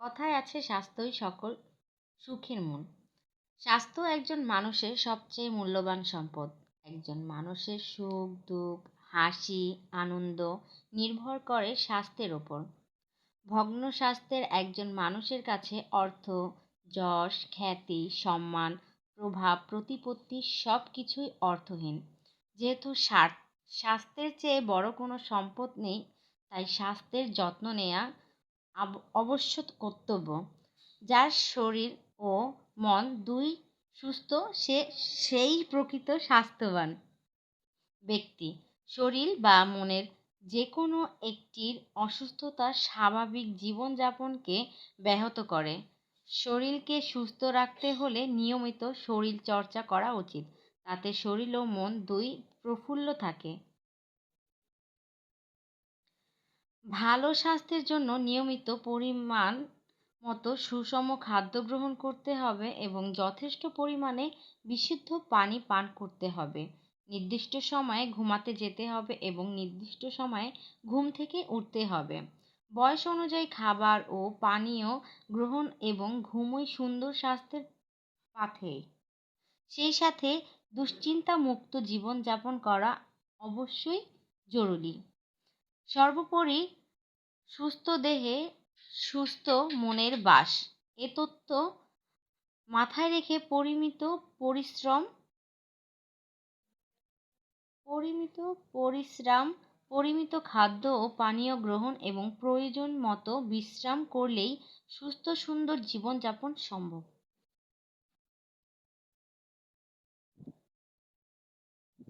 কথায় আছে স্বাস্থ্যই সকল সুখের মূল। স্বাস্থ্য একজন মানুষের সবচেয়ে মূল্যবান সম্পদ। একজন মানুষের সুখ, দুঃখ, হাসি, আনন্দ নির্ভর করে স্বাস্থ্যের ওপর। ভগ্ন স্বাস্থ্যের একজন মানুষের কাছে অর্থ, যশ, খ্যাতি, সম্মান, প্রভাব, প্রতিপত্তি সব কিছুই অর্থহীন। যেহেতু স্বাস্থ্যের চেয়ে বড় কোনো সম্পদ নেই, তাই স্বাস্থ্যের যত্ন নেওয়া অবশ্য কর্তব্য। যার শরীর ও মন দুই সুস্থ, সে, সেই প্রকৃত স্বাস্থ্যবান ব্যক্তি। শরীর বা মনের যে কোনো একটির অসুস্থতা স্বাভাবিক জীবনযাপনকে ব্যাহত করে। শরীরকে সুস্থ রাখতে হলে নিয়মিত শরীর চর্চা করা উচিত। তাতে শরীর ও মন দুই প্রফুল্ল থাকে। ভালো স্বাস্থ্যের জন্য নিয়মিত পরিমাণ মতো সুষম খাদ্য গ্রহণ করতে হবে এবং যথেষ্ট পরিমাণে বিশুদ্ধ পানি পান করতে হবে। নির্দিষ্ট সময়ে ঘুমাতে যেতে হবে এবং নির্দিষ্ট সময়ে ঘুম থেকে উঠতে হবে। বয়স অনুযায়ী খাবার ও পানীয় গ্রহণ এবং ঘুমই সুন্দর স্বাস্থ্যের পাথে। সেই সাথে দুশ্চিন্তা মুক্ত জীবনযাপন করা অবশ্যই জরুরি। সর্বোপরি সুস্থ দেহে, সুস্থ মনের বাস। এ তত্ত্ব মাথায় রেখে পরিমিত পরিশ্রম পরিমিত পরিশ্রম, পরিমিত খাদ্য ও পানীয় গ্রহণ এবং প্রয়োজন মতো বিশ্রাম করলেই সুস্থ সুন্দর জীবনযাপন সম্ভব।